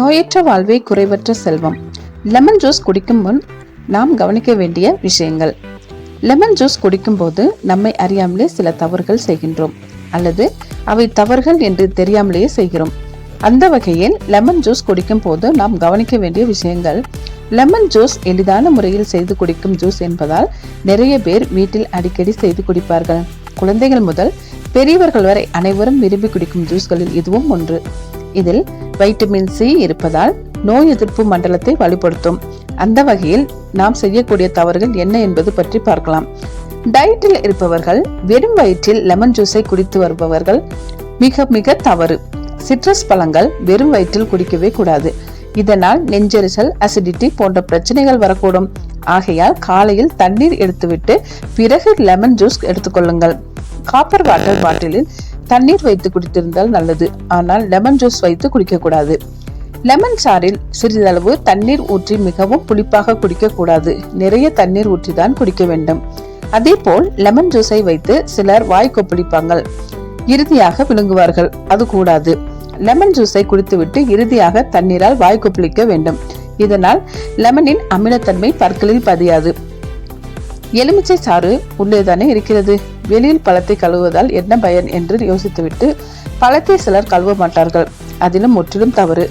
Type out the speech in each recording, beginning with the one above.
நோயற்ற வாழ்வே குறைவற்ற செல்வம். லெமன் ஜூஸ் குடிக்கும் முன் நாம் கவனிக்க வேண்டிய விஷயங்கள். லெமன் ஜூஸ் குடிக்கும்போது நம்மை அறியாமலே சில தவறுகள் செய்கின்றோம் அல்லது அவை தவறுகள் என்று தெரியாமலேயே செய்கிறோம். அந்த வகையில் லெமன் ஜூஸ் குடிக்கும் போது நாம் கவனிக்க வேண்டிய விஷயங்கள் லெமன் ஜூஸ் எளிதான முறையில் செய்து குடிக்கும் ஜூஸ் என்பதால் நிறைய பேர் வீட்டில் அடிக்கடி செய்து குடிப்பார்கள். குழந்தைகள் முதல் பெரியவர்கள் வரை அனைவரும் விரும்பி குடிக்கும் ஜூஸ்களில் இதுவும் ஒன்று. இதில் வைட்டமின் சி இருப்பதால் நோய் எதிர்ப்பு மண்டலத்தை வலுப்படுத்தும். அந்த வகையில் நாம் செய்யக்கூடிய தவறுகள் என்ன என்பது பற்றி பார்க்கலாம். டயட்டில் இருப்பவர்கள் வெறும் வயிற்றில் லெமன் ஜூஸை குடித்து வருபவர்கள் மிக மிக தவறு. சிட்ரஸ் பழங்கள் வெறும் வயிற்றில் குடிக்கவே கூடாது. இதனால் நெஞ்செரிச்சல் அசிடிட்டி போன்ற பிரச்சனைகள் வரக்கூடும். ஆகையால் காலையில் தண்ணீர் எடுத்துவிட்டு பிறகு லெமன் ஜூஸ் எடுத்துக்கொள்ளுங்கள் காப்பர் வாட்டர் பாட்டிலில் தண்ணீர் வைத்து குடித்திருந்தால் நல்லது. ஆனால் லெமன் ஜூஸ் வைத்து குடிக்கக்கூடாது. லெமன் சாறில் சிறிதளவு தண்ணீர் ஊற்றி மிகவும் புளிப்பாக குடிக்கக்கூடாது. நிறைய தண்ணீர் ஊற்றி தான் குடிக்க வேண்டும். அதே போல் லெமன் ஜூஸை வைத்து சிலர் வாய் கொப்பளிப்பாங்கள். இறுதியாக விழுங்குவார்கள். அது கூடாது. லெமன் ஜூஸை குடித்துவிட்டு இறுதியாக தண்ணீரால் வாய் கொப்பளிக்க வேண்டும். இதனால் லெமனின் அமிலத்தன்மை பற்களில் பதியாது. எலுமிச்சை சாறு உள்ளே தானே இருக்கிறது? வெளியில் பழத்தை கழுவுவதால் என்ன பயன் என்று யோசித்துவிட்டு பழத்தை சிலர் கழுவ மாட்டார்கள். அதிலும் முற்றிலும் தவறு.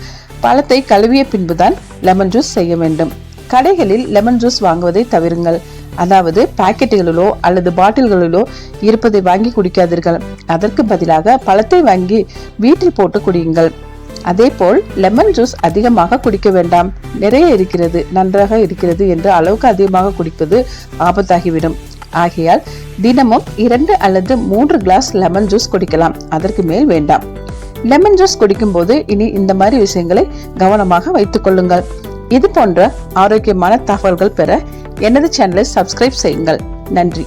பழத்தை கழுவிய பின்புதான் லெமன் ஜூஸ் செய்ய வேண்டும். கடைகளில் லெமன் ஜூஸ் வாங்குவதை தவிருங்கள். அதாவது பாக்கெட்டுகளிலோ அல்லது பாட்டில்களிலோ இருப்பதை வாங்கி குடிக்காதீர்கள். அதற்கு பதிலாக பழத்தை வாங்கி வீட்டில் போட்டு குடியுங்கள். அதேபோல் லெமன் ஜூஸ் அதிகமாக குடிக்க வேண்டாம். நிறைய இருக்கிறது நன்றாக இருக்கிறது என்று அளவுக்கு அதிகமாக குடிப்பது ஆபத்தாகிவிடும். ஆகையால் தினமும் இரண்டு அல்லது மூன்று கிளாஸ் லெமன் ஜூஸ் குடிக்கலாம். அதற்கு மேல் வேண்டாம். லெமன் ஜூஸ் குடிக்கும்போது இனி இந்த மாதிரி விஷயங்களை கவனமாக வைத்துக் கொள்ளுங்கள். இது போன்ற ஆரோக்கியமான தகவல்கள் பெற எனது சேனலை சப்ஸ்கிரைப் செய்யுங்கள். நன்றி.